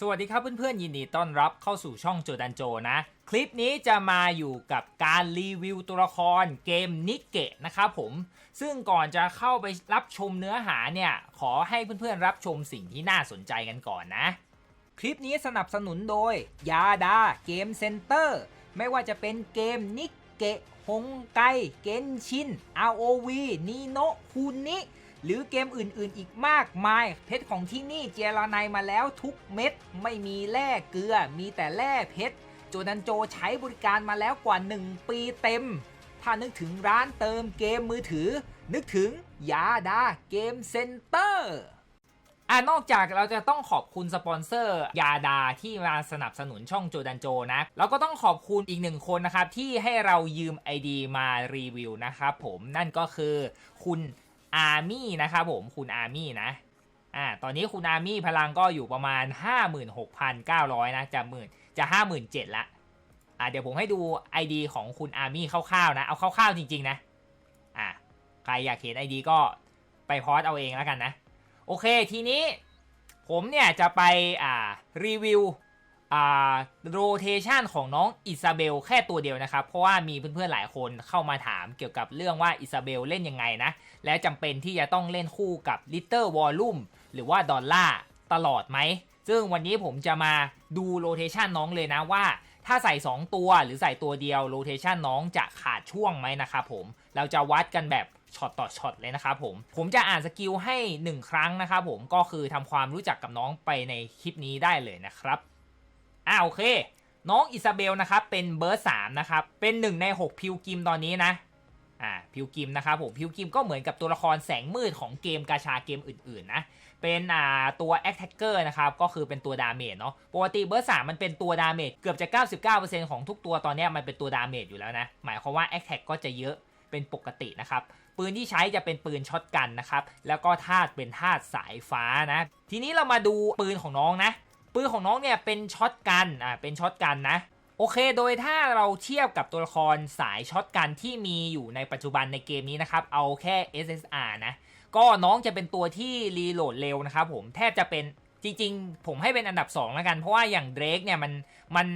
สวัสดีครับเพื่อนๆ ยินดีต้อนรับเข้าสู่ช่องโจดันโจนะ คลิปนี้จะมาอยู่กับการรีวิวตัวละครเกมนิเกะนะครับผม ซึ่งก่อนจะเข้าไปรับชมเนื้อหาเนี่ย ขอให้เพื่อนๆ รับชมสิ่งที่น่าสนใจกันก่อนนะ คลิปนี้สนับสนุนโดยยาดาเกมเซ็นเตอร์ไม่ว่าจะเป็นเกมนิเกะฮงไกเกนชิน ROV นีโนคูนิ หรือเกมอื่นๆ อีกมากมาย เพชรของที่นี่เจรไนมาแล้วทุกเม็ด ไม่มีแร่เกลือ มีแต่แร่เพชรโจดันโจใช้บริการมาแล้วกว่า 1 ปีเต็ม ถ้านึกถึงร้านเติมเกมมือถือ นึกถึงยาดาเกมเซ็นเตอร์อ่านอกจากเราจะต้องขอบคุณสปอนเซอร์ ยาดาที่มาสนับสนุนช่องโจดันโจนะเราก็ต้องขอบคุณอีกหนึ่งคนนะครับ ที่ให้เรายืม ID มารีวิวนะครับผมนั่นก็คือคุณ อาร์มี่นะครับผมคุณอาร์มี่นะอ่าตอนนี้คุณอาร์มี่พลังก็อยู่ประมาณ 56,900 นะจะหมื่นจะ 57,000ละอ่าเดี๋ยวผมให้ดู ID ของคุณอาร์มี่คร่าวๆนะ เอาคร่าวๆจริง ๆ นะอ่าใครอยากเห็น ID ก็ไปพอสเอาเองแล้วกันนะ โอเคทีนี้ผมเนี่ยจะไปอ่ารีวิวอ่าโรเทชันของน้องอิซาเบลแค่ตัวเดียวนะครับ เพราะว่ามีเพื่อนๆหลายคนเข้ามาถามเกี่ยวกับเรื่องว่าอิซาเบลเล่นยังไงนะ และจำเป็นที่จะต้องเล่นคู่กับลิตเตอร์วอลลุ่มหรือว่าดอลลาตลอดไหม ซึ่งวันนี้ผมจะมาดูโรเทชันน้องเลยนะว่า ถ้าใส่ 2 ตัวหรือใส่ตัวเดียวโรเทชันน้องจะขาดช่วงไหมนะครับผม เราจะวัดกันแบบช็อตต่อช็อตเลยนะครับผม ผมจะอ่านสกิลให้ 1 ครั้งนะครับผม ก็คือทำความรู้จักกับน้องไปในคลิปนี้ได้เลยนะครับอ่าโอเค น้องอิซาเบลนะครับเป็นเบอร์สามนะครับ เป็น 1 ใน 6 พิวกิมตอนนี้นะ อ่าพิวกิมนะครับผมพิวกิมก็เหมือนกับตัวละครแสงมืดของเกมกาชาเกมอื่นๆนะเป็นอ่าตัวแอคแท็กเกอร์นะครับก็คือเป็นตัวดาเมจเนาะปกติเบอร์สามมันเป็นตัวดาเมจเกือบจะ 99%ของทุกตัวตอนนี้มันเป็นตัวดาเมจอยู่แล้วนะหมายความว่าแอคแท็กก็จะเยอะเป็นปกตินะครับปืนที่ใช้จะเป็นปืนช็อตกันนะครับแล้วก็ธาตุเป็นธาตุสายฟ้านะทีนี้เรามาดูปืนของน้องนะปืนของน้องเนี่ยเป็นช็อตกันอ่าเป็นช็อตกันนะ โอเค โดยถ้าเราเทียบกับตัวละครสายช็อตกันที่มีอยู่ในปัจจุบันในเกมนี้นะครับ เอาแค่ SSR นะ ก็น้องจะเป็นตัวที่รีโหลดเร็วนะครับผม แทบจะเป็นจริงๆ ผมให้เป็นอันดับ 2 แล้วกัน เพราะว่าอย่างเดรกเนี่ยมัน มัน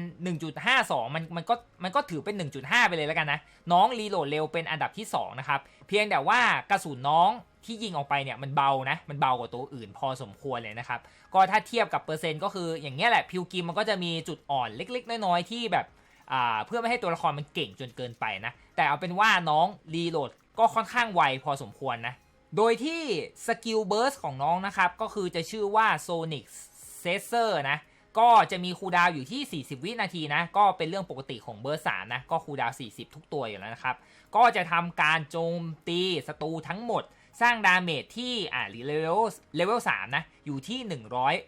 1.52 มันมันก็มันก็ถือเป็น 1.5 ไปเลยแล้วกันนะ น้องรีโหลดเร็วเป็นอันดับที่ 2 นะครับ เพียงแต่ว่ากระสุนน้องที่ยิงออกไปเนี่ยมันเบานะ มันเบากว่าตัวอื่นพอสมควรเลยนะครับ ก็ถ้าเทียบกับเปอร์เซ็นต์ก็คืออย่างเงี้ยแหละพิวกิมมันก็จะมีจุดอ่อนเล็ก ๆ น้อยๆที่แบบอ่าเพื่อไม่ให้ตัวละครมันเก่งจนเกินไปนะ แต่เอาเป็นว่าน้องรีโหลดก็ค่อนข้างไวพอสมควรนะ โดยที่สกิลเบิร์สของน้องนะครับ ก็คือจะชื่อว่า Sonic c e s s o r นะ ก็จะมีคูดาวอยู่ที่ 40 วินาทีนะ ก็เป็นเรื่องปกติของเบอร์3นะ ก็คูดาว 40 ทุกตัวอยู่แล้วนะครับ ก็จะทำการโจมตีศัตรูทั้งหมด สร้างดาเมจที่อ่าเลเวลเลเวล3นะ อยู่ที่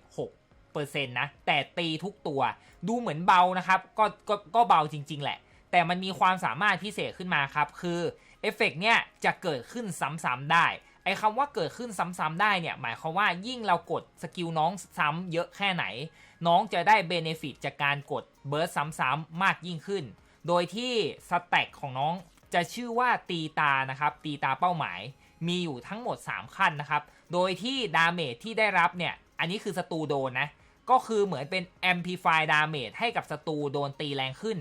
106เปอร์เซ็นต์นะ แต่ตีทุกตัว ดูเหมือนเบานะครับ ก็ก็ก็เบาจริง ๆ แหละ แต่มันมีความสามารถพิเศษขึ้นมาครับ คือเอฟเฟกเนี่ยจะเกิดขึ้นซ้ำๆได้ไอ้คำว่าเกิดขึ้นซ้ำๆได้เนี่ยหมายความว่ายิ่งเรากดสกิลน้องซ้ำเยอะแค่ไหน น้องจะได้เบเนฟิตจากการกดเบิร์สซ้ำๆมากยิ่งขึ้น โดยที่สแต็กของน้องจะชื่อว่าตีตานะครับ ตีตาเป้าหมาย มีอยู่ทั้งหมด 3 ขั้นนะครับ โดยที่ดาเมจที่ได้รับเนี่ย อันนี้คือศัตรูโดนนะ ก็คือเหมือนเป็น amplify damage ให้กับศัตรูโดนตีแรงขึ้น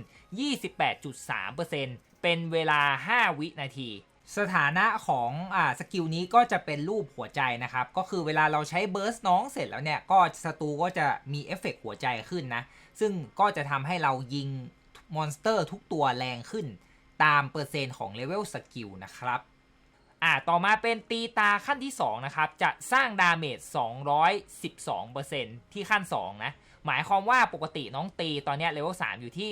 28.3%เป็นเวลา 5 วินาที สถานะของอ่าสกิลนี้ก็จะเป็นรูปหัวใจนะครับ ก็คือเวลาเราใช้เบิร์สน้องเสร็จแล้วเนี่ย ก็ศัตรูก็จะมีเอฟเฟกหัวใจขึ้นนะ ซึ่งก็จะทำให้เรายิงมอนสเตอร์ทุกตัวแรงขึ้น ตามเปอร์เซ็นต์ของเลเวลสกิลนะครับอ่าต่อมาเป็นตีตาขั้นที่ 2 นะครับ จะสร้างดาเมจ 212%ที่ขั้น 2 นะ หมายความว่าปกติน้องตีตอนนี้เลเวล3อยู่ที่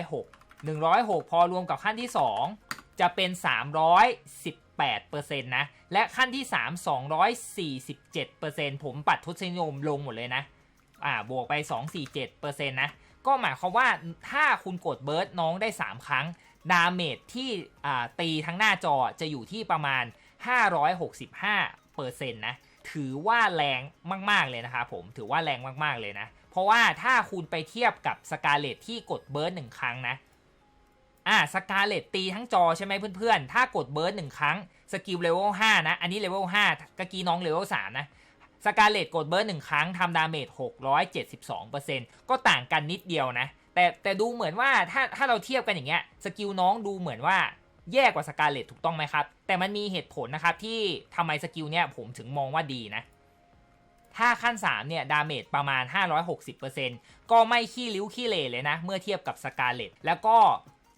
106 106 พอรวมกับขั้นที่ 2 จะเป็น 318%นะ และขั้นที่ 3 247%ผมปัดทศนิยมลงหมดเลยนะ อ่า บวกไป 247%นะ ก็หมายความว่าถ้าคุณกดเบิร์ดน้องได้ 3 ครั้ง ดาเมจที่อ่าตีทั้งหน้าจอจะอยู่ที่ประมาณ 565%นะถือว่าแรงมาก ๆ เลยนะครับผมถือว่าแรงมาก ๆ เลยนะ เพราะว่าถ้าคุณไปเทียบกับสกาเลตที่กดเบิร์ดหนึ่งครั้งนะ อ่าสกาเลตตีทั้งจอใช่ไหมเพื่อนๆ ถ้ากดเบิร์ดหนึ่งครั้งสกิลเลเวล5นะ อันนี้เลเวล5กะกี้น้องเลเวล3นะสกาเลตกดเบิร์ดหนึ่งครั้งทำดาเมจ672%ก็ต่างกันนิดเดียวนะ แต่แต่ดูเหมือนว่าถ้าถ้าเราเทียบกันอย่างเงี้ยสกิลน้องดูเหมือนว่าแย่กว่าสกาเลตถูกต้องไหมครับ แต่มันมีเหตุผลนะครับที่ทำไมสกิลเนี่ยผมถึงมองว่าดีนะถ้าขั้น 3 เนี่ย ดาเมจประมาณ 560%ก็ไม่ขี้ริ้วขี้เลเลยนะ เมื่อเทียบกับสกาเลตแล้วก็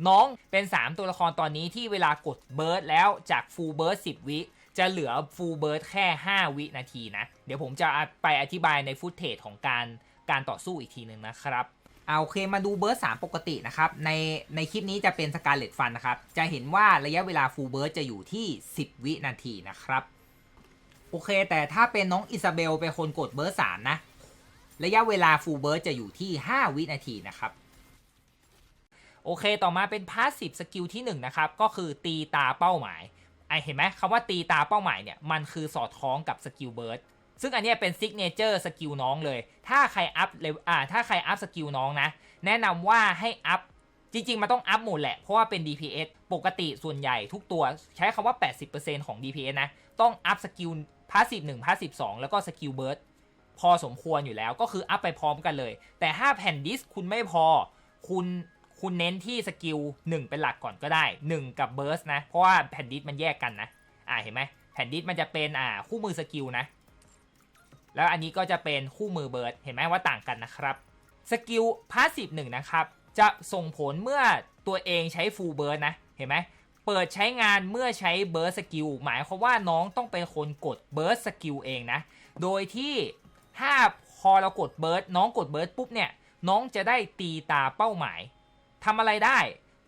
น้องเป็น 3 ตัวละครตอนนี้ที่เวลากดเบิร์ดแล้วจากฟูลเบิร์ด10 วิจะเหลือฟูลเบิร์ดแค่ 5 วินาทีนะ เดี๋ยวผมจะไปอธิบายในฟุตเทจของการการต่อสู้อีกทีหนึ่งนะครับเอาโอเคมาดูเบิร์ด3ปกตินะครับ ในในคลิปนี้จะเป็นสกาเลตฟันนะครับ จะเห็นว่าระยะเวลาฟูลเบิร์ดจะอยู่ที่ 10 วินาทีนะครับ โอเค แต่ถ้าเป็นน้องอิซาเบลเป็นคนกดเบิร์ดสามนะ ระยะเวลาฟูลเบิร์ดจะอยู่ที่ 5 วินาทีนะครับ โอเคต่อมาเป็นพาสซีฟสกิลที่1นะครับก็คือตีตาเป้าหมายไอเห็นไหมคำว่าตีตาเป้าหมายเนี่ยมันคือสอดคล้องกับสกิลเบิร์ดซึ่งอันนี้เป็นซิกเนเจอร์สกิลน้องเลย ถ้าใครอัพเลยอ่าถ้าใครอัพสกิลน้องนะ แนะนำว่าให้อัพ จริง ๆ มันต้องอัพหมดแหละ เพราะว่าเป็น DPS ปกติส่วนใหญ่ทุกตัวใช้คำว่า 80%ของ DPS นะ ต้องอัพสกิลพาสซีฟ1พาสซีฟ2แล้วก็สกิลเบิร์ดพอสมควรอยู่แล้วก็คืออัพไปพร้อมกันเลย แต่ถ้าแผ่นดิสคุณไม่พอ คุณ คุณเน้นที่สกิล1เป็นหลักก่อนก็ได้ 1 กับเบิร์สนะ เพราะว่าแผ่นดิสมันแยกกันนะ อ่าเห็นไหมแผ่นดิสมันจะเป็นอ่าคู่มือสกิลนะ แล้วอันนี้ก็จะเป็นคู่มือเบิร์ดเห็นไหมว่าต่างกันนะครับสกิลพาสซีฟหนึ่งนะครับ จะส่งผลเมื่อตัวเองใช้ฟูลเบิร์ดนะ เห็นไหมเปิดใช้งานเมื่อใช้เบิร์ดสกิลหมายความว่าน้องต้องเป็นคนกดเบิร์ดสกิลเองนะ โดยที่ถ้าพอเรากดเบิร์ดน้องกดเบิร์ดปุ๊บเนี่ยน้องจะได้ตีตาเป้าหมาย ทำอะไรได้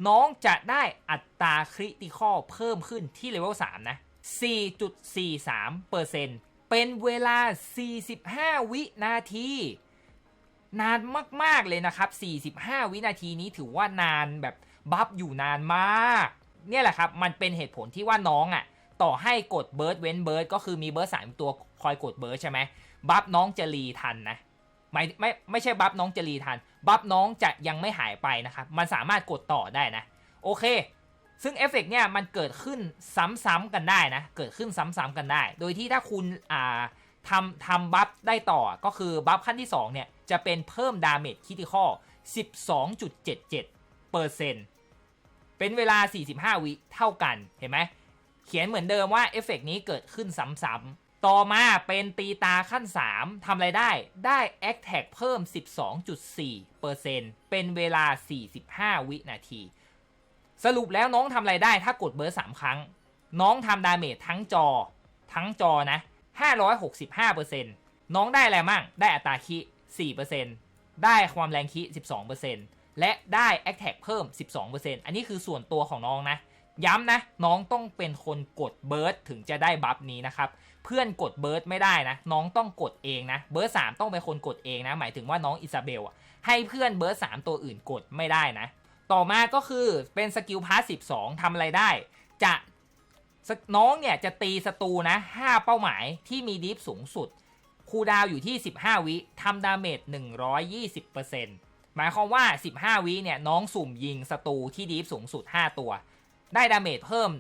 น้องจะได้อัตราคริติคอลเพิ่มขึ้นที่เลเวล3นะ 4.43%เป็นเวลา 45 วินาที นานมาก ๆ เลยนะครับ 45 วินาทีนี้ถือว่านานแบบบัฟอยู่นานมาก เนี่ยแหละครับ มันเป็นเหตุผลที่ว่าน้องอะ่ะ ต่อให้กดเบิร์ดเว้นเบิร์ดก็คือมีเบิร์ดสามตัวคอยกดเบิร์ดใช่ไหมบัฟน้องจะรีทันนะ ไม่ไม่ไม่ใช่บัฟน้องจะรีทัน บัฟน้องจะยังไม่หายไปนะครับ มันสามารถกดต่อได้นะ โอเค ซึ่งเอฟเฟกเนี่ยมันเกิดขึ้นซ้ำๆกันได้นะ เกิดขึ้นซ้ำๆกันได้ โดยที่ถ้าคุณอ่าทำทำบัฟได้ต่อ ก็คือบัฟขั้นที่ 2 เนี่ย จะเป็นเพิ่มดาเมจคิติคอ12.77เปอร์เซ็นต์เป็นเวลา 45 วิเท่ากัน เห็นไหม เขียนเหมือนเดิมว่าเอฟเฟกนี้เกิดขึ้นซ้ำๆ ต่อมาเป็นตีตาขั้น 3ทำอะไรได้ ได้ a c t a g เพิ่ม 12.4%เป็นเวลา 45 วินาที สรุปแล้วน้องทำอะไรได้ถ้ากดเบอร์สามครั้ง น้องทำดาเมจทั้งจอ ทั้งจอนะ 565%น้องได้อะไรมั่ง ได้อัตราคิ4%ได้ความแรงคิ12%และได้ a t t a c เพิ่ม 12%อันนี้คือส่วนตัวของน้องนะ ย้ำนะ น้องต้องเป็นคนกดเบิร์ดถึงจะได้บัฟนี้นะครับ เพื่อนกดเบิร์ดไม่ได้นะ น้องต้องกดเองนะ เบิร์ดสามต้องเป็นคนกดเองนะ หมายถึงว่าน้องอิซาเบลอะให้เพื่อนเบิร์ดสามตัวอื่นกดไม่ได้นะ ต่อมาก็คือเป็นสกิลพาสซีฟ2ทำอะไรได้ จะน้องเนี่ยจะตีศัตรูนะ5เป้าหมายที่มีดิฟสูงสุดคูดาวอยู่ที่ 15 วิทำดาเมจ120%หมายความว่า 15 วิเนี่ยน้องสุ่มยิงศัตรูที่ดิฟสูงสุด 5 ตัว ได้ดาเมจเพิ่ม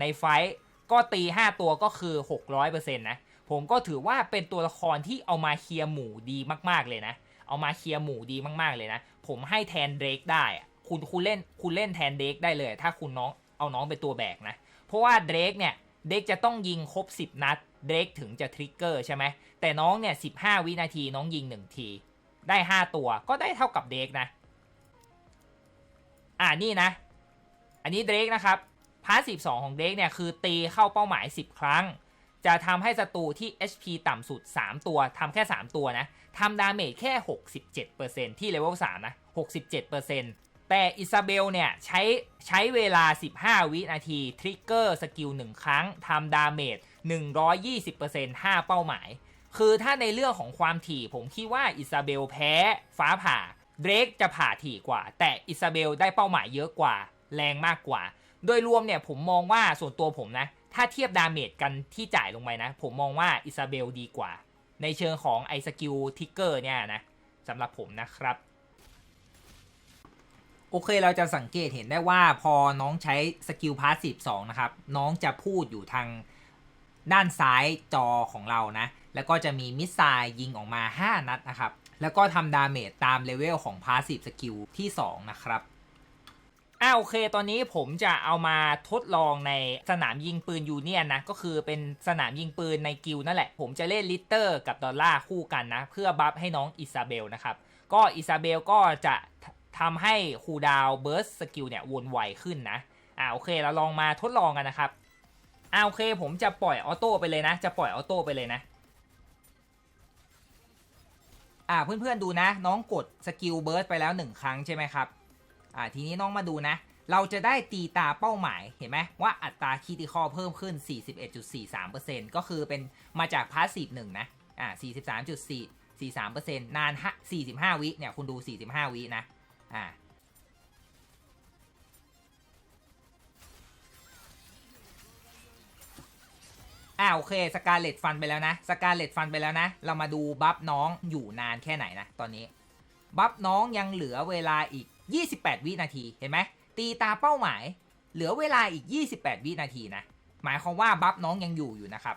ในไฟท์ ก็ตี 5 ตัวก็คือ 600%นะ ผมก็ถือว่าเป็นตัวละครที่เอามาเคลียร์หมู่ดีมากๆเลยนะ เอามาเคลียร์หมู่ดีมากๆเลยนะ ผมให้แทนเดรกได้ คุณคุณเล่นคุณเล่นแทนเดรกได้เลย ถ้าคุณน้องเอาน้องเป็นตัวแบกนะ เพราะว่าเดรกเนี่ยเดรกจะต้องยิงครบ 10 นัด เดรกถึงจะทริกเกอร์ใช่ไหม แต่น้องเนี่ย 15 วินาทีน้องยิง 1 ที ได้ 5 ตัว ก็ได้เท่ากับเดรกนะ อ่านี่นะ อันนี้เดรกนะครับ พาร์ท12ของเดรกเนี่ยคือตีเข้าเป้าหมาย 10 ครั้ง จะทำให้ศัตรูที่ HP ต่ำสุด 3 ตัวทำแค่ 3 ตัวนะทำดาเมจแค่ 67%ที่เลเวล3นะ 67%แต่อิซาเบลเนี่ยใช้ใช้เวลา 15 วินาทีทริกเกอร์สกิล 1 ครั้งทำดาเมจ 120% 5 เป้าหมาย คือถ้าในเรื่องของความถี่ผมคิดว่าอิซาเบลแพ้ฟ้าผ่าเดรกจะผ่าถี่กว่า แต่อิซาเบลได้เป้าหมายเยอะกว่า แรงมากกว่า โดยรวมเนี่ยผมมองว่าส่วนตัวผมนะ ถ้าเทียบดาเมจกันที่จ่ายลงไปนะ ผมมองว่าอิซาเบลดีกว่า ในเชิงของไอสกิลทิกเกอร์เนี่ยนะสำหรับผมนะครับ โอเคเราจะสังเกตเห็นได้ว่าพอน้องใช้สกิลพาสซีฟ2นะครับ น้องจะพูดอยู่ทางด้านซ้ายจอของเรานะ แล้วก็จะมีมิสไซล์ยิงออกมา 5 นัดนะครับ แล้วก็ทำดาเมจตามเลเวลของพาสซีฟสกิลที่ 2 นะครับ อ่าโอเค ตอนนี้ผมจะเอามาทดลองในสนามยิงปืนยูเนียนนะ ก็คือเป็นสนามยิงปืนในกิลนั่นแหละ ผมจะเล่นลิตเตอร์กับดอลลาร์คู่กันนะ เพื่อบัฟให้น้องอิซาเบลนะครับ ก็อิซาเบลก็จะทำให้คูดาวเบิร์สสกิลเนี่ยวนไวขึ้นนะอ่าโอเคเราลองมาทดลองกันนะครับอ่าโอเค ผมจะปล่อยออโต้ไปเลยนะ จะปล่อยออโต้ไปเลยนะอ่าเพื่อนๆดูนะ น้องกดสกิลเบิร์สไปแล้วหนึ่งครั้งใช่ไหมครับ อ่าทีนี้น้องมาดูนะ เราจะได้ตีตาเป้าหมายเห็นไหมว่าอัตราคีติคอเพิ่มขึ้น 41.43%ก็คือเป็นมาจากพาสซีฟหนึ่งนะอ่า43.4 43%นาน45 วิเนี่ยคุณดู 45 วินะอ่าอ่าโอเคสกาเลตฟันไปแล้วนะสกาเลตฟันไปแล้วนะ เรามาดูบัฟน้องอยู่นานแค่ไหนนะ ตอนนี้ บัฟน้องยังเหลือเวลาอีก 28 วินาที เห็นไหม ตีตาเป้าหมาย เหลือเวลาอีก 28 วินาทีนะ หมายความว่าบัฟน้องยังอยู่อยู่นะครับ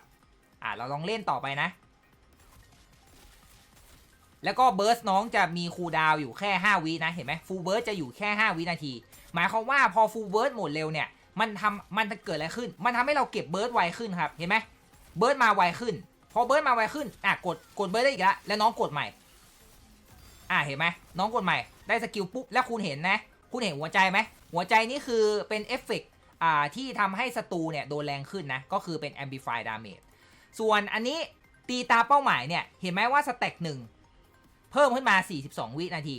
อ่าเราลองเล่นต่อไปนะ แล้วก็เบิร์สน้องจะมีคูลดาวอยู่แค่ 5 วินะ เห็นไหมฟูลเบิร์สจะอยู่แค่ 5 วินาที หมายความว่าพอฟูลเบิร์สหมดเร็วเนี่ย มันทำมันจะเกิดอะไรขึ้น มันทำให้เราเก็บเบิร์ดไวขึ้นครับ เห็นไหม เบิร์ดมาไวขึ้น พอเบิร์ดมาไวขึ้น อะกด กดเบิร์ดได้อีกแล้วแล้วน้องกดใหม่ อะเห็นไหมน้องกดใหม่ได้สกิลปุ๊บแล้วคุณเห็นนะ คุณเห็นหัวใจไหมหัวใจนี่คือเป็นเอฟเฟกต์อ่าที่ทำให้ศัตรูเนี่ยโดนแรงขึ้นนะ ก็คือเป็น amplify damage ส่วนอันนี้ตีตาเป้าหมายเนี่ย เห็นไหมว่าสเต็กหนึ่งเพิ่มขึ้นมา 42 วินาที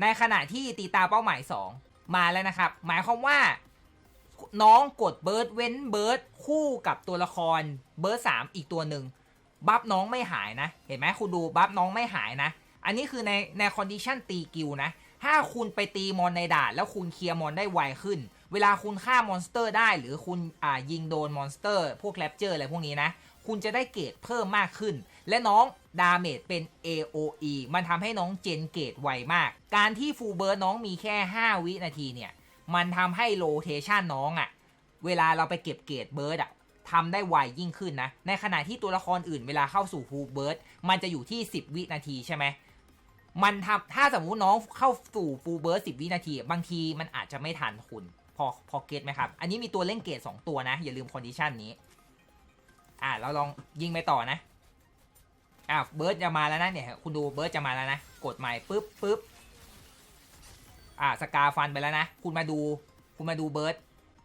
ในขณะที่ตีตาเป้าหมาย 2 มาแล้วนะครับ หมายความว่าน้องกดเบิร์ดเว้นเบิร์ดคู่กับตัวละครเบิร์ดสามอีกตัวหนึ่งบัฟน้องไม่หายนะ เห็นไหมคุณดูบัฟน้องไม่หายนะ อันนี้คือในในคอนดิชันตีกิลนะ ถ้าคุณไปตีมอนในด่าน แล้วคุณเคลียร์มอนได้ไวขึ้น เวลาคุณฆ่ามอนสเตอร์ได้ หรือคุณอ่ายิงโดนมอนสเตอร์ พวกแรปเจอร์อะไรพวกนี้นะ คุณจะได้เกรดเพิ่มมากขึ้น และน้องดาเมจเป็น AOE มันทำให้น้องเจนเกรดไวมาก การที่ฟูลเบิร์ดน้องมีแค่ 5 วินาทีเนี่ย มันทำให้โลเทชันน้องอะ่ะ เวลาเราไปเก็บเกรดเบิร์ดอะทำได้ไวยิ่งขึ้นนะ ในขณะที่ตัวละครอื่นเวลาเข้าสู่ฟูลเบิร์ดมันจะอยู่ที่ 10 วินาทีใช่ไหม มันทำถ้าสมมุติน้องเข้าสู่ฟูลเบิร์ด10วินาที บางทีมันอาจจะไม่ทันคุณ พอพอเกตไหมครับ อันนี้มีตัวเล่นเกรด2ตัวนะ อย่าลืมคอนดิชันนี้ อ่าเราลองยิงไปต่อนะอ่าเบิร์ดจะมาแล้วนะเนี่ย คุณดูเบิร์ดจะมาแล้วนะ กดใหม่ปุ๊บปุ๊บอ่าสกาฟันไปแล้วนะ คุณมาดู คุณมาดูเบิร์ด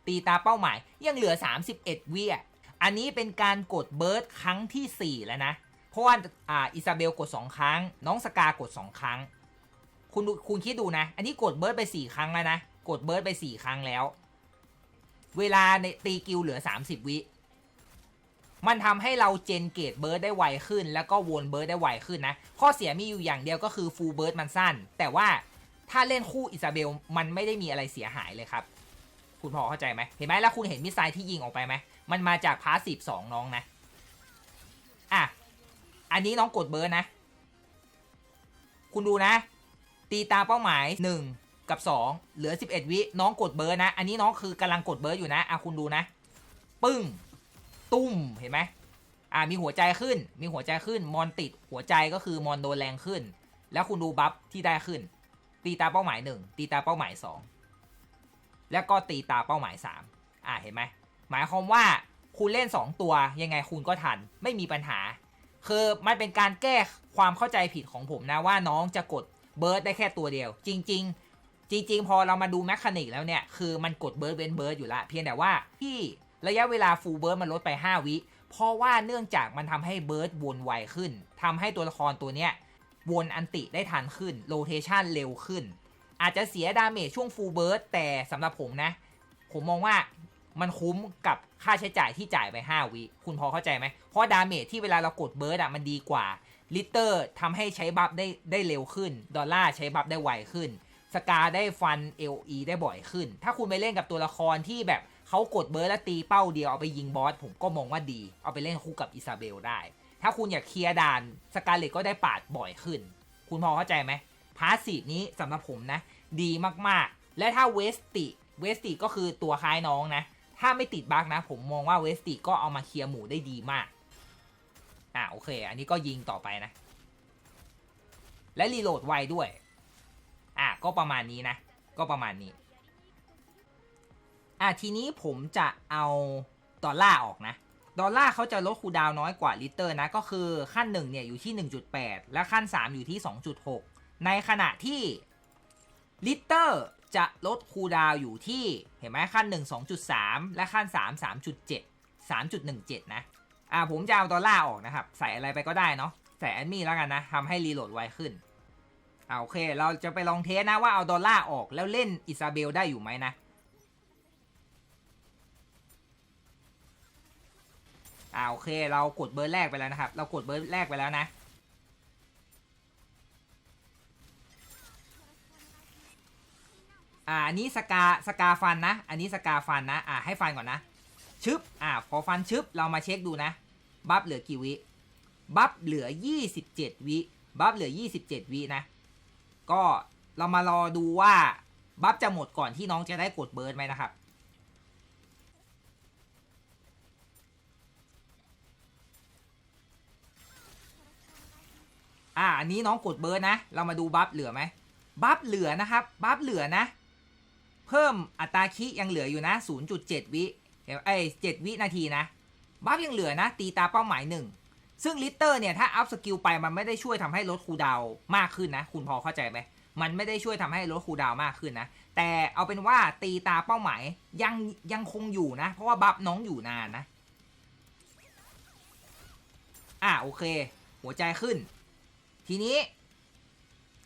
ตีตาเป้าหมาย ยังเหลือ 31วิอะอันนี้เป็นการกดเบิร์ดครั้งที่ 4 แล้วนะ ราะว่าอ่าอิซาเบลกด 2 ครั้ง น้องสกากด 2 ครั้ง คุณคุณคิดดูนะ อันนี้กดเบิร์ดไป 4 ครั้งแล้วนะ กดเบิร์ดไป 4 ครั้งแล้ว เวลาในตีกิลเหลือ 30 วิ มันทำให้เราเจนเกตเบิร์ดได้ไวขึ้น แล้วก็วนเบิร์ดได้ไวขึ้นนะ ข้อเสียมีอยู่อย่างเดียวก็คือฟูลเบิร์ดมันสั้น แต่ว่าถ้าเล่นคู่อิซาเบลมันไม่ได้มีอะไรเสียหายเลยครับ คุณพอเข้าใจไหมเห็นไหมแล้วคุณเห็นมิสไซล์ที่ยิงออกไปไหมมันมาจากพาสซีฟสองน้องนะ อะ อันนี้น้องกดเบิร์นะ คุณดูนะ ตีตาเป้าหมาย 1 กับ 2 เหลือ 11 วิน้องกดเบิร์นะ อันนี้น้องคือกำลังกดเบิร์อยู่นะอะคุณดูนะ ปึ้ง ตุ้มเห็นไหมอ่ามีหัวใจขึ้น มีหัวใจขึ้น มอนติด หัวใจก็คือมอนโดนแรงขึ้น แล้วคุณดูบัฟที่ได้ขึ้น ตีตาเป้าหมาย 1 ตีตาเป้าหมาย 2 แล้วก็ตีตาเป้าหมาย 3 อ่าเห็นไหมหมายความว่าคุณเล่น 2 ตัวยังไงคุณก็ทันไม่มีปัญหา คือมันเป็นการแก้ความเข้าใจผิดของผมนะว่าน้องจะกดเบิร์ดได้แค่ตัวเดียว จริง ๆ จริง ๆ พอเรามาดูแมคานิกแล้วเนี่ย คือมันกดเบิร์ดเว้นเบิร์ดอยู่ละเพียงแต่ว่าที่ระยะเวลาฟูลเบิร์ดมันลดไป 5 วิ เพราะว่าเนื่องจากมันทำให้เบิร์ดวนไวขึ้นทำให้ตัวละครตัวเนี้ยวนอันติได้ทันขึ้นโรเทชันเร็วขึ้น อาจจะเสียดาเมจช่วงฟูลเบิร์ดแต่สำหรับผมนะ ผมมองว่า มันคุ้มกับค่าใช้จ่ายที่จ่ายไป 5 วิคุณพอเข้าใจไหมเพราะดาเมจที่เวลาเรากดเบิร์ดอะมันดีกว่าลิตเตอร์ทำให้ใช้บัฟได้ได้เร็วขึ้น ดอลลาร์ใช้บัฟได้ไวขึ้น สกาได้ฟัน LE ได้บ่อยขึ้น ถ้าคุณไปเล่นกับตัวละครที่แบบเขากดเบิร์ดแล้วตีเป้าเดียวเอาไปยิงบอสผมก็มองว่าดี เอาไปเล่นคู่กับอิซาเบลได้ ถ้าคุณอยากเคลียร์ด่านสกาเลตก็ได้ปาดบ่อยขึ้น คุณพอเข้าใจไหมพาสซีฟนี้สำหรับผมนะ ดีมากๆ และถ้าเวสติเวสติก็คือตัวคล้ายน้องนะ ถ้าไม่ติดบั๊กนะ ผมมองว่าเวสติก็เอามาเคลียร์หมูได้ดีมาก อะโอเค อันนี้ก็ยิงต่อไปนะ และรีโหลดไวด้วย อะก็ประมาณนี้นะ ก็ประมาณนี้ อะทีนี้ผมจะเอาดอลลาร์ออกนะ ดอลลาร์เขาจะลดคูดาวน์น้อยกว่าลิตเตอร์นะ ก็คือขั้น 1 เนี่ยอยู่ที่ 1.8 และขั้น 3 อยู่ที่ 2.6 ในขณะที่ลิตเตอร์ จะลดคูดาวอยู่ที่เห็นไหมขั้น 1 2.3 และขั้น 3 3.7 3.17 นะอ่าผมจะเอาดอลลาร์ออกนะครับ ใส่อะไรไปก็ได้เนาะใส่แอดมี่แล้วกันนะทำให้รีโหลดไวขึ้นอ่าโอเค เราจะไปลองเทสนะว่าเอาดอลลาร์ออกแล้วเล่นอิซาเบลได้อยู่ไหมนะอ่าโอเค เรากดเบอร์แรกไปแล้วนะครับ เรากดเบอร์แรกไปแล้วนะ อ่าอันนี้สกาสกาฟันนะ อันนี้สกาฟันนะ อ่าให้ฟันก่อนนะ ชึบ อ่าพอฟันชึบ เรามาเช็คดูนะ บัฟเหลือกี่วิ บัฟเหลือ 27 วิ บัฟเหลือ 27 วินะ ก็เรามารอดูว่าบัฟจะหมดก่อนที่น้องจะได้กดเบิร์ดไหมนะครับอ่าอันนี้น้องกดเบิร์ดนะ เรามาดูบัฟเหลือไหมบัฟเหลือนะครับ บัฟเหลือนะ เพิ่มอัตราคิยังเหลืออยู่นะ 0.7 วิเดี๋ยวไอ้เจ็ดวินาทีนะบัฟยังเหลือนะ ตีตาเป้าหมายหนึ่งซึ่งลิตเตอร์เนี่ย ถ้าอัพสกิลไปมันไม่ได้ช่วยทำให้ลดคูดาวมากขึ้นนะ คุณพอเข้าใจไหมมันไม่ได้ช่วยทำให้ลดคูดาวมากขึ้นนะ แต่เอาเป็นว่าตีตาเป้าหมายยังยังคงอยู่นะ เพราะว่าบัฟน้องอยู่นานนะ อะโอเค หัวใจขึ้น ทีนี้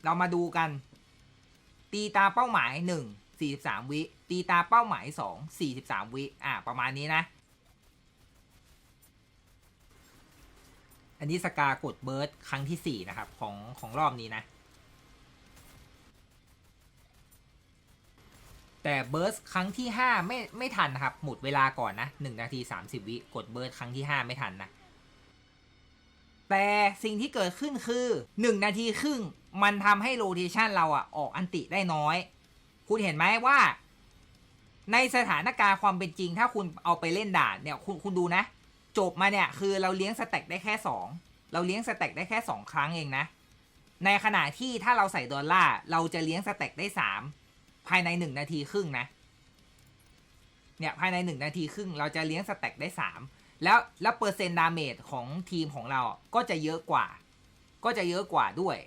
เรามาดูกัน ตีตาเป้าหมาย 1 43 วิ ตีตาเป้าหมาย 2 43 วิ อะประมาณนี้นะ อันนี้สกากดเบิร์ดครั้งที่ 4 นะครับ ของของรอบนี้นะ แต่เบิร์สครั้งที่ 5 ไม่ไม่ทันนะครับ หมดเวลาก่อนนะ 1 นาที 30 วิ กดเบิร์สครั้งที่ 5 ไม่ทันนะ แต่สิ่งที่เกิดขึ้นคือ 1 นาทีครึ่งมันทำให้โรเทชันเราอะ ออกอันติได้น้อย คุณเห็นไหมว่า ในสถานการณ์ความเป็นจริง ถ้าคุณเอาไปเล่นด่านเนี่ยคุณคุณดูนะ จบมาเนี่ยคือเราเลี้ยงสแต็กได้แค่ 2 เราเลี้ยงสแต็กได้แค่ 2 ครั้งเองนะ ในขณะที่ถ้าเราใส่ดอลลาร์เราจะเลี้ยงสแต็กได้ 3 ภายใน 1 นาทีครึ่งนะ เนี่ยภายใน 1 นาทีครึ่งเราจะเลี้ยงสแต็กได้ 3 แล้วแล้วเปอร์เซ็นต์ดาเมจของทีมของเราก็จะเยอะกว่า ก็จะเยอะกว่าด้วย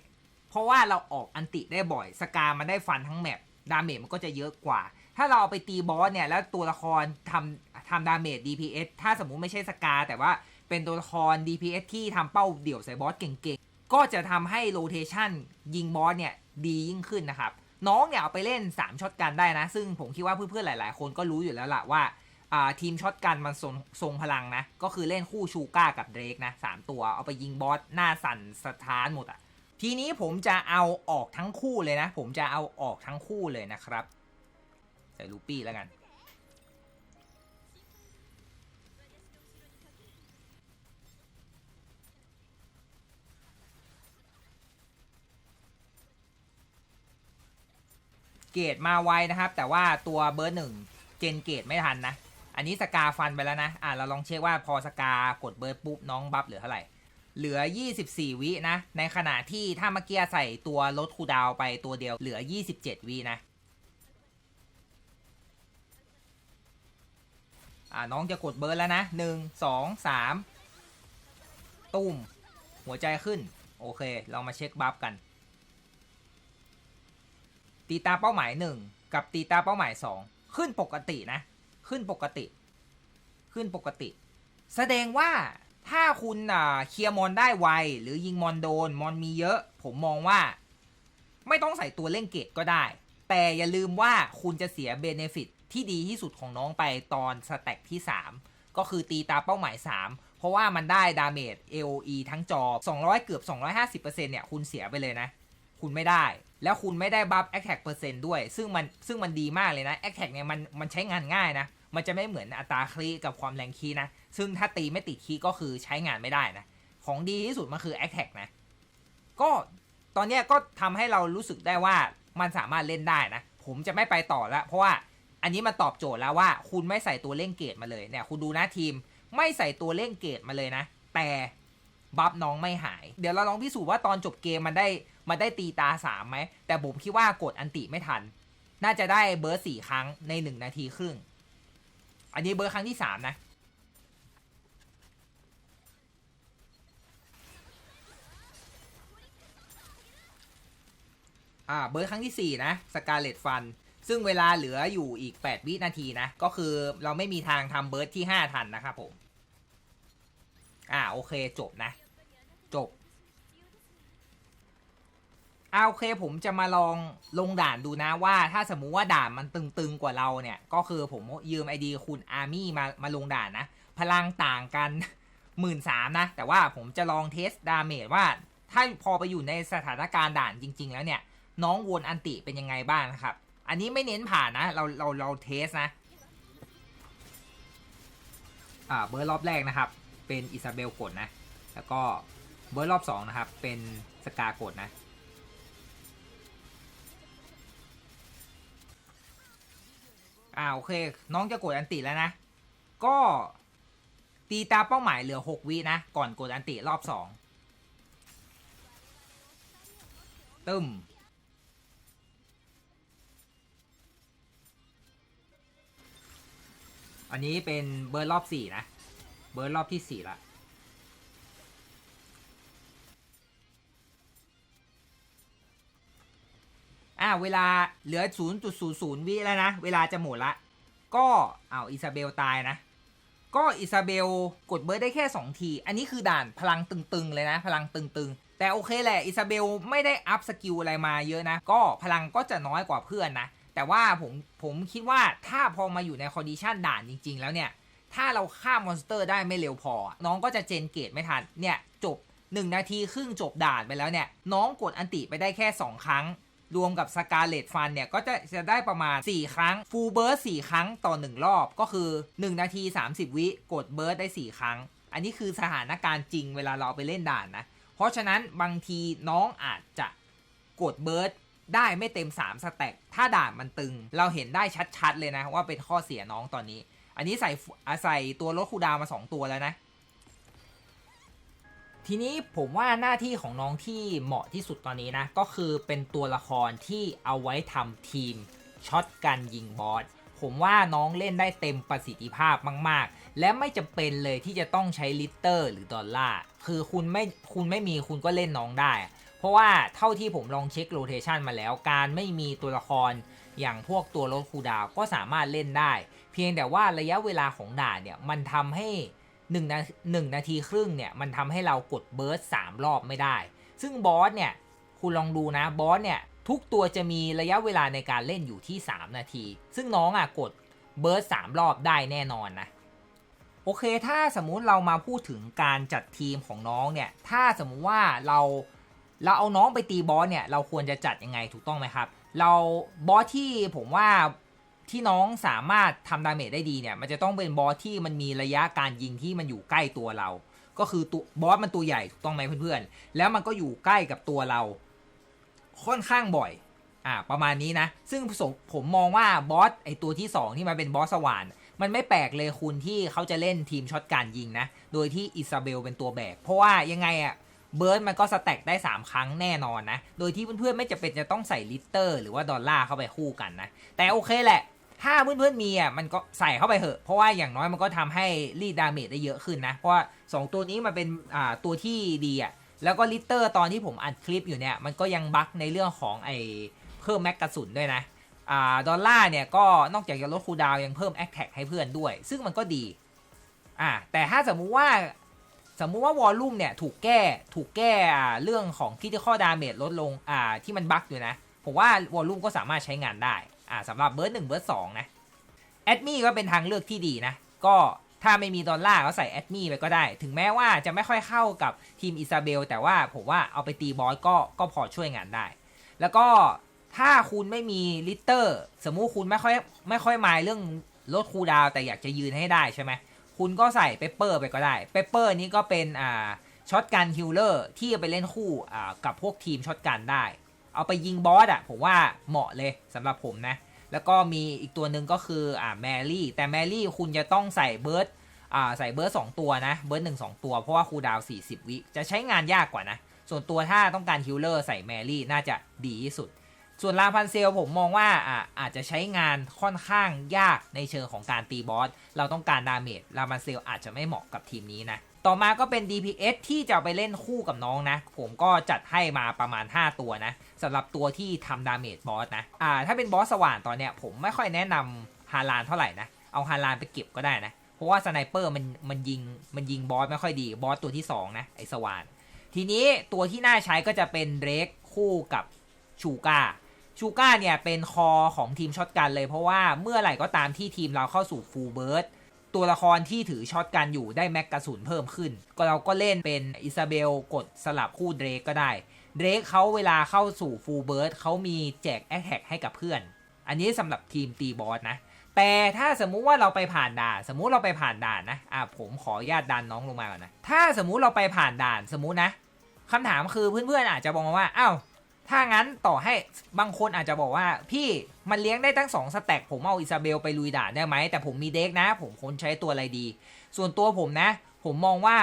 เพราะว่าเราออกอันติได้บ่อยสกามันได้ฟันทั้งแมป ดาเมจมันก็จะเยอะกว่า ถ้าเราเอาไปตีบอสเนี่ยแล้วตัวละครทำทำดาเมจ DPS ถ้าสมมุติไม่ใช่สกา แต่ว่าเป็นตัวละคร DPS ที่ทำเป้าเดี่ยวใส่บอสเก่งๆ ก็จะทำให้โรเทชันยิงบอสเนี่ยดียิ่งขึ้นนะครับ น้องเนี่ยเอาไปเล่น 3ช็อตกันได้นะ ซึ่งผมคิดว่าเพื่อนๆหลาย ๆ คนก็รู้อยู่แล้วล่ะว่าทีมช็อตกันมันทรงทรงพลังนะ ก็คือเล่นคู่ชูก้ากับเดรกนะสามตัวเอาไปยิงบอสหน้าสั่นสถานหมดอะ ทีนี้ผมจะเอาออกทั้งคู่เลยนะ ผมจะเอาออกทั้งคู่เลยนะครับ ใส่ลูปี้แล้วกัน เกตมาไวนะครับ แต่ว่าตัวเบอร์หนึ่งเจนเกตไม่ทันนะ อันนี้สกาฟันไปแล้วนะ อะเราลองเช็คว่าพอสกากดเบิร์ปุ๊บน้องบัฟเหลือเท่าไหร่ เหลือ 24 วินะ ในขณะที่ถ้าเมื่อกี้ใส่ตัวลดคูดาวไปตัวเดียวเหลือ 27 วินะอ่าน้องจะกดเบิร์ดแล้วนะหนึ่งสองสามตุ้ม หัวใจขึ้น โอเค เรามาเช็คบัฟกัน ตีตาเป้าหมายหนึ่งกับตีตาเป้าหมายสองขึ้นปกตินะ ขึ้นปกติ ขึ้นปกติ แสดงว่า ถ้าคุณเคลียร์มอนได้ไว หรือยิงมอนโดนมอนมีเยอะ ผมมองว่า ไม่ต้องใส่ตัวเล่นเกตก็ได้ แต่อย่าลืมว่าคุณจะเสียเบเนฟิตที่ดีที่สุดของน้องไปตอนสแต็กที่ 3 ก็คือตีตาเป้าหมาย 3 เพราะว่ามันได้ดาเมจ AOE ทั้งจอ 200 เกือบ 250%เนี่ยคุณเสียไปเลยนะ คุณไม่ได้ แล้วคุณไม่ได้บัฟ Attack เปอร์เซ็นต์ด้วย ซึ่งมันซึ่งมันดีมากเลยนะ Attack เนี่ยมันมันใช้งานง่ายนะ มันจะไม่เหมือนอัตราคลีกับความแรงคีนะ ซึ่งถ้าตีไม่ติดคีก็คือใช้งานไม่ได้นะ ของดีที่สุดมันคือ Attack นะ ก็ตอนนี้ก็ทำให้เรารู้สึกได้ว่ามันสามารถเล่นได้นะ ผมจะไม่ไปต่อแล้ว เพราะว่าอันนี้มันตอบโจทย์แล้วว่า คุณไม่ใส่ตัวเล่นเกตมาเลยเนี่ยคุณดูนะทีมไม่ใส่ตัวเล่นเกตมาเลยนะ แต่บัฟน้องไม่หาย เดี๋ยวเราลองพิสูจน์ว่าตอนจบเกมมันได้มันได้ตีตาสามไหมแต่ผมคิดว่ากดอันติไม่ทัน น่าจะได้เบิร์สี่ครั้งในหนึ่งนาทีครึ่ง อันนี้เบิร์ครั้งที่สามนะ อ่า เบิร์ครั้งที่4นะสกาเลตฟัน ซึ่งเวลาเหลืออยู่อีก 8 วินาทีนะ ก็คือเราไม่มีทางทำเบิร์ดที่ 5 ทันนะครับผม อ่า โอเคจบนะ จบ เอาโอเคผมจะมาลองลงด่านดูนะว่า ถ้าสมมุติว่าด่านมันตึงๆกว่าเราเนี่ย ก็คือผมยืมไอดีคุณอาร์มี่มามาลงด่านนะ พลังต่างกันหมื่นสามนะ แต่ว่าผมจะลองเทสดาเมจว่า ถ้าพอไปอยู่ในสถานการณ์ด่านจริง ๆ แล้วเนี่ย น้องวนอันติเป็นยังไงบ้างนะครับ อันนี้ไม่เน้นผ่านนะ เราเราเราเทสนะ อ่าเบอร์รอบแรกนะครับ เป็นอิซาเบลกดนะ แล้วก็เบอร์รอบสองนะครับ เป็นสกากดนะ อ่าโอเค น้องจะกดอันติแล้วนะ ก็ตีตาเป้าหมายเหลือ 6 วินะ ก่อนกดอันติรอบ 2 ตึมอันนี้เป็นเบิร์รอบ 4 นะ เบิร์รอบที่ 4 ละ อ่าเวลาเหลือ 0.00 วิแล้วนะ เวลาจะหมดละ ก็เอาอิซาเบลตายนะ ก็อิซาเบลกดเบิร์ดได้แค่ 2 ที อันนี้คือด่านพลังตึงๆ เลยนะ พลังตึงๆ แต่โอเคแหละอิซาเบลไม่ได้อัพสกิลอะไรมาเยอะนะ ก็พลังก็จะน้อยกว่าเพื่อนนะ แต่ว่าผมผมคิดว่าถ้าพอมาอยู่ในคอนดิชันด่านจริง ๆ แล้วเนี่ย ถ้าเราฆ่ามอนสเตอร์ได้ไม่เร็วพอ น้องก็จะเจนเกตไม่ทันเนี่ยจบ 1 นาทีครึ่งจบด่านไปแล้วเนี่ยน้องกดอันติไปได้แค่ 2 ครั้ง รวมกับสกาเลตฟันเนี่ยก็จะจะได้ประมาณ 4 ครั้งฟูลเบิร์ด4ครั้งต่อ 1 รอบก็คือ 1 นาที 30 วิกดเบิร์ดได้ 4 ครั้ง อันนี้คือสถานการณ์จริงเวลาเราไปเล่นด่านนะ เพราะฉะนั้นบางทีน้องอาจจะกดเบิร์ดได้ไม่เต็ม 3 สแต็กถ้าด่านมันตึง เราเห็นได้ชัดๆเลยนะว่าเป็นข้อเสียน้องตอนนี้ อันนี้ใส่อาศัยตัวลดคูดาวมา 2 ตัวแล้วนะ ทีนี้ผมว่าหน้าที่ของน้องที่เหมาะที่สุดตอนนี้นะ ก็คือเป็นตัวละครที่เอาไว้ทำทีมช็อตกันยิงบอสผมว่าน้องเล่นได้เต็มประสิทธิภาพมาก ๆ และไม่จำเป็นเลยที่จะต้องใช้ลิตเตอร์หรือดอลลาร์คือคุณไม่คุณไม่มีคุณก็เล่นน้องได้ เพราะว่าเท่าที่ผมลองเช็คโรเทชันมาแล้ว การไม่มีตัวละครอย่างพวกตัวลดคูดาวก็สามารถเล่นได้ เพียงแต่ว่าระยะเวลาของด่านเนี่ยมันทำให้ 1นาหนึ่งนาทีครึ่งเนี่ยมันทำให้เรากดเบิร์สสามรอบไม่ได้ ซึ่งบอสเนี่ยคุณลองดูนะบอสเนี่ยทุกตัวจะมีระยะเวลาในการเล่นอยู่ที่ 3 นาที ซึ่งน้องอะกดเบิร์สสามรอบได้แน่นอนนะโอเค ถ้าสมมุติเรามาพูดถึงการจัดทีมของน้องเนี่ย ถ้าสมมุติว่าเราเราเอาน้องไปตีบอสเนี่ย เราควรจะจัดยังไงถูกต้องไหมครับ เราบอสที่ผมว่า ที่น้องสามารถทำดาเมจได้ดีเนี่ย มันจะต้องเป็นบอสที่มันมีระยะการยิงที่มันอยู่ใกล้ตัวเรา ก็คือตัวบอสมันตัวใหญ่ถูกต้องไหมเพื่อนๆ แล้วมันก็อยู่ใกล้กับตัวเรา ค่อนข้างบ่อย อ่า ประมาณนี้นะ ซึ่งผมผมมองว่าบอสไอตัวที่ 2 ที่มันเป็นบอสสว่าน มันไม่แปลกเลยคุณที่เขาจะเล่นทีมช็อตการยิงนะ โดยที่อิซาเบลเป็นตัวแบก เพราะว่ายังไงอะเบิร์ดมันก็สแต็กได้ 3 ครั้งแน่นอนนะ โดยที่เพื่อนๆไม่จะเป็นจะต้องใส่ลิตเตอร์ หรือว่าดอลลาร์เข้าไปคู่กันนะ แต่โอเคแหละ ถ้าเพื่อนๆมีอะมันก็ใส่เข้าไปเถอะเพราะว่าอย่างน้อยมันก็ทำให้รีดดาเมจได้เยอะขึ้นนะ เพราะว่า 2 ตัวนี้มันเป็นอ่าตัวที่ดีอะแล้วก็ลิเตอร์ตอนที่ผมอัดคลิปอยู่เนี่ย มันก็ยังบั๊กในเรื่องของไอ้เพิ่มแม็กกระสุนด้วยนะอ่าดอลลาร์เนี่ยก็นอกจากจะลดคูดาวยังเพิ่มแอคแท็กให้เพื่อนด้วย ซึ่งมันก็ดีอ่าแต่ถ้าสมมุติว่าสมมุติว่าวอลลุ่มเนี่ยถูกแก้ถูกแก้อ่าเรื่องของคิดข้อดาเมจลดลงอ่าที่มันบั๊กอยู่นะ ผมว่าวอลลุ่มก็สามารถใช้งานได้ อ่าสำหรับเบิร์หนึ่งเบิร์สองนะแอดมี่ก็เป็นทางเลือกที่ดีนะ ก็ถ้าไม่มีดอลลาร์ก็ใส่แอดมี่ไปก็ได้ ถึงแม้ว่าจะไม่ค่อยเข้ากับทีมอิซาเบล แต่ว่าผมว่าเอาไปตีบอสก็ก็พอช่วยงานได้ แล้วก็ถ้าคุณไม่มีลิตเตอร์ สมมุติคุณไม่ค่อยไม่ค่อยมายเรื่องลดคูดาวแต่อยากจะยืนให้ได้ใช่ไหมคุณก็ใส่เปเปอร์ไปก็ได้เปเปอร์นี้ก็เป็นอ่าช็อตกันฮิลเลอร์ที่จะไปเล่นคู่อ่ากับพวกทีมช็อตกันได้ เอาไปยิงบอสอะผมว่าเหมาะเลยสำหรับผมนะ แล้วก็มีอีกตัวหนึ่งก็คืออ่าแมรี่แต่แมรี่คุณจะต้องใส่เบิร์ดอ่าใส่เบิร์ดสองตัวนะเบิร์ดหนึ่งสองตัวเพราะว่าคูดาวน์40วิจะใช้งานยากกว่านะ ส่วนตัวถ้าต้องการฮิลเลอร์ใส่แมรี่น่าจะดีที่สุด ส่วนลาพันเซลผมมองว่าอ่าอาจจะใช้งานค่อนข้างยากในเชิงของการตีบอส เราต้องการดาเมจลาพันเซลอาจจะไม่เหมาะกับทีมนี้นะ ต่อมาก็เป็น DPS ที่จะไปเล่นคู่กับน้องนะ ผมก็จัดให้มาประมาณ 5 ตัวนะสำหรับตัวที่ทำดาเมจบอสนะอ่าถ้าเป็นบอสสว่านตอนเนี้ยผมไม่ค่อยแนะนำฮาลานเท่าไหร่นะ เอาฮาลานไปเก็บก็ได้นะ เพราะว่าสไนเปอร์มันมันยิงมันยิงบอสไม่ค่อยดีบอสตัวที่2นะไอสว่าน ทีนี้ตัวที่น่าใช้ก็จะเป็นเดรกคู่กับชูก้า ชูก้าเนี่ยเป็นคอของทีมช็อตกันเลย เพราะว่าเมื่อไหร่ก็ตามที่ทีมเราเข้าสู่ฟูลเบิร์ดตัวละครที่ถือช็อตกันอยู่ได้แม็กกระสุนเพิ่มขึ้น ก็เราก็เล่นเป็นอิซาเบลกดสลับคู่เดรกก็ได้ เดรกเขาเวลาเข้าสู่ฟูลเบิร์ดเขามีแจกแอคแท็กให้กับเพื่อน อันนี้สำหรับทีมตีบอสนะ แต่ถ้าสมมุติว่าเราไปผ่านด่าน สมมุติเราไปผ่านด่านนะอะผมขอญาตดันน้องลงมาก่อนนะ ถ้าสมมุติเราไปผ่านด่านสมมุตินะคำถามคือเพื่อนๆอาจจะบอกมาว่าอ้าว ถ้างั้นต่อให้บางคนอาจจะบอกว่าพี่มันเลี้ยงได้ตั้ง 2 สแต็กผมเอาอิซาเบลไปลุยด่านได้ไหม แต่ผมมีเด็กนะ ผมควรใช้ตัวอะไรดี ส่วนตัวผมนะ ผมมองว่า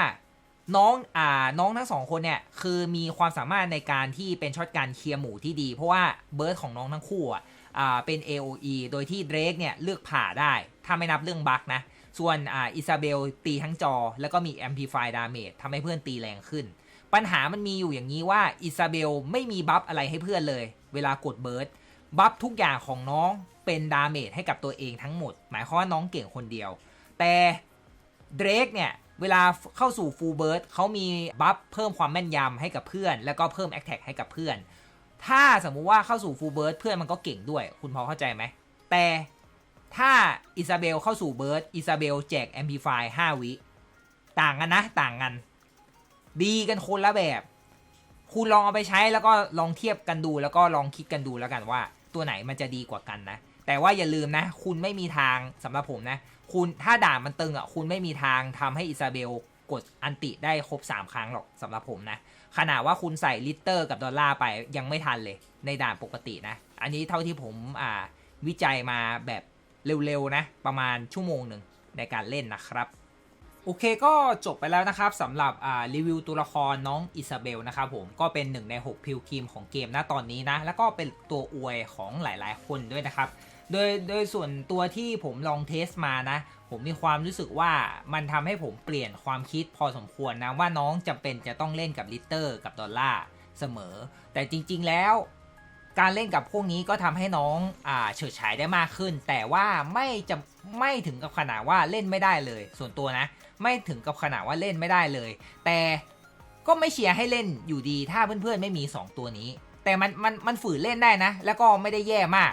น้องอ่าน้องทั้งสองคนเนี่ย คือมีความสามารถในการที่เป็นช็อตการเคลียร์หมูที่ดี เพราะว่าเบิร์ดของน้องทั้งคู่อะอ่าเป็น AOE โดยที่เดรกเนี่ยเลือกผ่าได้ ถ้าไม่นับเรื่องบั๊กนะ ส่วนอ่าอิซาเบลตีทั้งจอ แล้วก็มี Amplify Damage ทำให้เพื่อนตีแรงขึ้น ปัญหามันมีอยู่อย่างนี้ว่าอิซาเบลไม่มีบัฟอะไรให้เพื่อนเลย เวลากดเบิร์ดบัฟทุกอย่างของน้องเป็นดาเมจให้กับตัวเองทั้งหมด หมายความว่าน้องเก่งคนเดียว แต่เดรกเนี่ย เวลาเข้าสู่ฟูลเบิร์ดเขามีบัฟเพิ่มความแม่นยำให้กับเพื่อน แล้วก็เพิ่มแอคแท็กให้กับเพื่อน ถ้าสมมุติว่าเข้าสู่ฟูลเบิร์ดเพื่อนมันก็เก่งด้วย คุณพอเข้าใจไหม แต่ถ้าอิซาเบลเข้าสู่เบิร์ดอิซาเบลแจก Amplify 5วิ ต่างกันนะ ต่างกัน ดีกันคนละแบบ คุณลองเอาไปใช้แล้วก็ลองเทียบกันดูแล้วก็ลองคิดกันดูแล้วกันว่า ตัวไหนมันจะดีกว่ากันนะ แต่ว่าอย่าลืมนะ คุณไม่มีทางสำหรับผมนะ คุณถ้าด่านมันตึงอะคุณไม่มีทางทำให้อิซาเบลกดอันติได้ครบ 3 ครั้งหรอกสำหรับผมนะ ขนาดว่าคุณใส่ลิตเตอร์กับดอลลาร์ไปยังไม่ทันเลย ในด่านปกตินะ อันนี้เท่าที่ผมอ่าวิจัยมาแบบเร็วๆนะ ประมาณชั่วโมงหนึ่งในการเล่นนะครับ โอเคก็จบไปแล้วนะครับสำหรับรีวิวตัวละครน้องอิซาเบลนะครับผมก็เป็นหนึ่งใน 6 พิวคิมของเกมณตอนนี้นะ แล้วก็เป็นตัวอวยของหลายๆ คนด้วยนะครับ โดยโดยส่วนตัวที่ผมลองเทสมานะ ผมมีความรู้สึกว่ามันทำให้ผมเปลี่ยนความคิดพอสมควรนะ ว่าน้องจำเป็นจะต้องเล่นกับลิตเตอร์กับดอลลาร์เสมอ แต่จริง ๆ แล้วการเล่นกับพวกนี้ก็ทำให้น้องอ่าเฉิดฉายได้มากขึ้น แต่ว่าไม่จะไม่ถึงกับขนาดว่าเล่นไม่ได้เลย ส่วนตัวนะ ไม่ถึงกับขนาดว่าเล่นไม่ได้เลย แต่ก็ไม่เชียร์ให้เล่นอยู่ดีถ้าเพื่อนๆไม่มี 2 ตัวนี้ แต่มันมันมันฝืนเล่นได้นะ แล้วก็ไม่ได้แย่มาก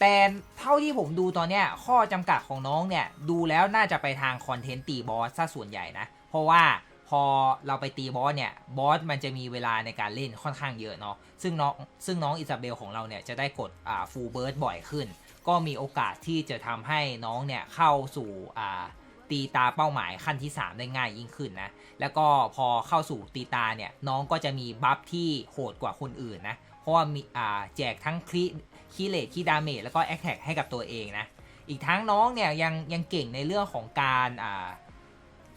แต่เท่าที่ผมดูตอนเนี้ยข้อจำกัดของน้องเนี่ยดูแล้วน่าจะไปทางคอนเทนต์ตีบอสซะส่วนใหญ่นะ เพราะว่าพอเราไปตีบอสเนี่ยบอสมันจะมีเวลาในการเล่นค่อนข้างเยอะเนาะซึ่งน้องซึ่งน้องอิซาเบลของเราเนี่ยจะได้กดอ่าฟูลเบิร์ดบ่อยขึ้น ก็มีโอกาสที่จะทำให้น้องเนี่ยเข้าสู่อ่า ตีตาเป้าหมายขั้นที่ 3 ได้ง่ายยิ่งขึ้นนะ แล้วก็พอเข้าสู่ตีตาเนี่ยน้องก็จะมีบัฟที่โหดกว่าคนอื่นนะ เพราะว่ามีอ่าแจกทั้งคลิคีเลตคีดาเมจแล้วก็แอคแท็กให้กับตัวเองนะ อีกทั้งน้องเนี่ยยังยังเก่งในเรื่องของการอ่า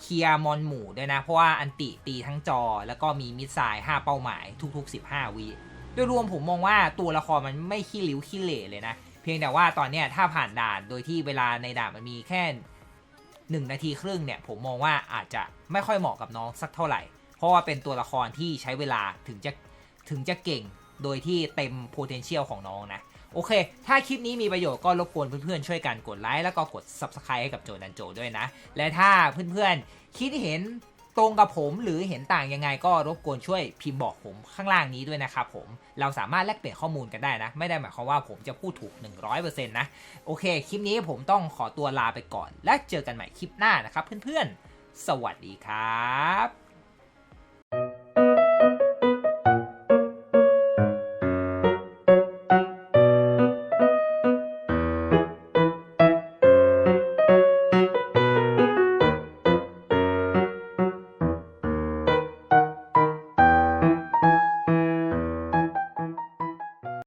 เคลียร์มอนหมู่ด้วยนะ เพราะว่าอันติตีทั้งจอ แล้วก็มีมิสไซล์5เป้าหมายทุก ๆ 15 วิโดยรวมผมมองว่าตัวละครมันไม่ขี้ริ้วขี้เหร่เลยนะ เพียงแต่ว่าตอนเนี้ยถ้าผ่านด่านโดยที่เวลาในด่านมันมีแค่ 1 นาทีครึ่งเนี่ยผมมองว่าอาจจะไม่ค่อยเหมาะกับน้องสักเท่าไหร่ เพราะว่าเป็นตัวละครที่ใช้เวลาถึงจะถึงจะเก่งโดยที่เต็ม potential ของน้องนะ โอเค ถ้าคลิปนี้มีประโยชน์ก็รบกวนเพื่อนๆ ช่วยกันกดไลค์แล้วก็กด Subscribe ให้กับโจนันโจด้วยนะ และถ้าเพื่อนๆ คิดเห็น ตรงกับผมหรือเห็นต่างยังไงก็รบกวนช่วยพิมพ์บอกผมข้างล่างนี้ด้วยนะครับผม เราสามารถแลกเปลี่ยนข้อมูลกันได้นะ ไม่ได้หมายความว่าผมจะพูดถูก 100%นะ โอเค คลิปนี้ผมต้องขอตัวลาไปก่อน และเจอกันใหม่คลิปหน้านะครับเพื่อนๆ สวัสดีครับ